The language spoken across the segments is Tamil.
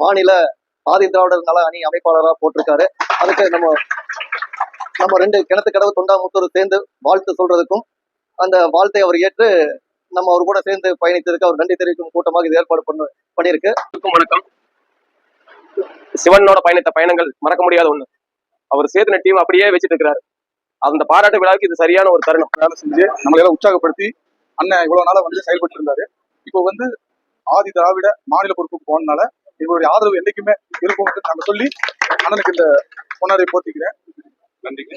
மாநில ஆதி திராவிடர் நல அணி அமைப்பாளரா போட்டிருக்காரு. அதுக்கு நம்ம நம்ம ரெண்டு கிணத்து கடவு தொண்டாமுத்தூர் சேர்ந்து வாழ்த்து சொல்றதுக்கும் அந்த வாழ்த்தை அவர் ஏற்று நம்ம அவர் கூட சேர்ந்து பயணித்ததுக்கு அவர் நன்றி தெரிவிக்கும் கூட்டமாக இது ஏற்பாடு பண்ண பண்ணியிருக்கு. வணக்கம். சிவனோட பயணித்த பயணங்கள் மறக்க முடியாத ஒண்ணு. அவர் சேர்த்துன டீம் அப்படியே வச்சிட்டு இருக்கிறாரு அந்த பாராட்டு விழாவுக்கு இது சரியான ஒரு தருணம். வேலை செஞ்சு நம்மளை எல்லாம் உற்சாகப்படுத்தி அண்ணன் இவ்வளவு நாளா வந்து செயல்பட்டு இருந்தாரு இப்போ வந்து ஆதி திராவிட மாநில பொறுப்புக்கு போனனால எங்களுடைய ஆதரவு என்றைக்குமே இருக்கும் நாங்க சொல்லி அண்ணனுக்கு இந்த பொன்னாரை போத்திக்கிறேன். நன்றிங்க.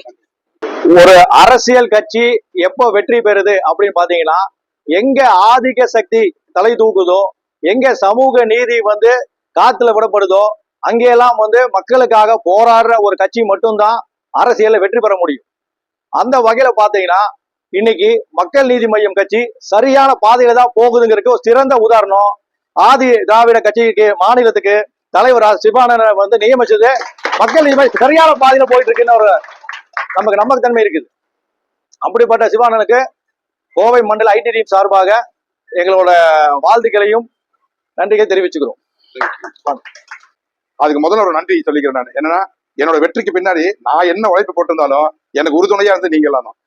ஒரு அரசியல் கட்சி எப்போ வெற்றி பெறுது அப்படின்னு பாத்தீங்கன்னா எங்க ஆதிக்க சக்தி தலை தூக்குதோ எங்க சமூக நீதி வந்து காத்துல விடப்படுதோ அங்கெல்லாம் வந்து மக்களுக்காக போராடுற ஒரு கட்சி மட்டும்தான் அரசியல வெற்றி பெற முடியும். அந்த வகையில பாத்தீங்கன்னா இன்னைக்கு மக்கள் நீதி மையம் கட்சி சரியான பாதையில தான் போகுதுங்கிறதுக்கு ஒரு சிறந்த உதாரணம் ஆதி திராவிட கட்சிக்கு மாநிலத்துக்கு தலைவர் சிவானனை வந்து நியமிச்சது மக்கள் நீதி சரியான பாதையில போயிட்டு இருக்குன்னு ஒரு நமக்கு நம்பகத்தன்மை இருக்குது. அப்படிப்பட்ட சிவானனுக்கு கோவை மண்டல ஐடி டீம் சார்பாக எங்களோட வாழ்த்துக்களையும் நன்றிகளை தெரிவிச்சுக்கிறோம். அதுக்கு முதல்ல ஒரு நன்றி சொல்லிக்கிறேன் நான். என்னன்னா என்னோட வெற்றிக்கு பின்னாடி நான் என்ன உழைப்பு போட்டிருந்தாலும் எனக்கு உறுதுணையா இருந்து நீங்க எல்லாம் தான்.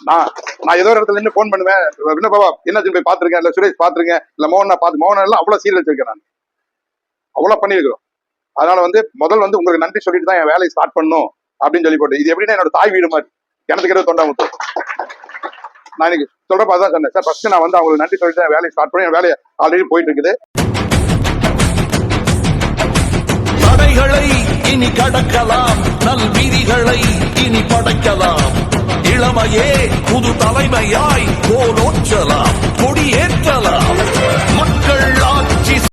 நான் நான் ஏதோ ஒரு இடத்துல நின்று ஃபோன் பண்ணுவேன். என்ன பாபா என்ன போய் பாத்துருக்கேன் இல்ல சுரேஷ் பாத்துருக்கேன் இல்ல மோகனா பாத்து பார்த்து மோகன் எல்லாம் அவ்வளவு சீரியல் வச்சிருக்கேன் நான். அவ்வளவு பண்ணியிருக்கிறோம். அதனால வந்து முதல் வந்து உங்களுக்கு நன்றி சொல்லிட்டு தான் என் வேலையை ஸ்டார்ட் பண்ணும் அப்படின்னு சொல்லி போட்டு இது எப்படின்னா என்னோட தாய் வீடு மாதிரி. கிணத்துக்கிற தொண்டாமுத்து நான் இன்னைக்கு சொல்றப்ப அதான் சொன்னேன். சார் ஃபர்ஸ்ட் நான் வந்து அவங்களுக்கு நன்றி சொல்லிட்டு தான் வேலையை ஸ்டார்ட் பண்ணி என் வேலையை ஆல்ரெடி போயிட்டு இருக்குது தடைகளை இனி கடக்கலாம். நல் விதிகளை இனி படைக்கலாம். இளமையே புது தலைமையாய் போலோற்றலாம்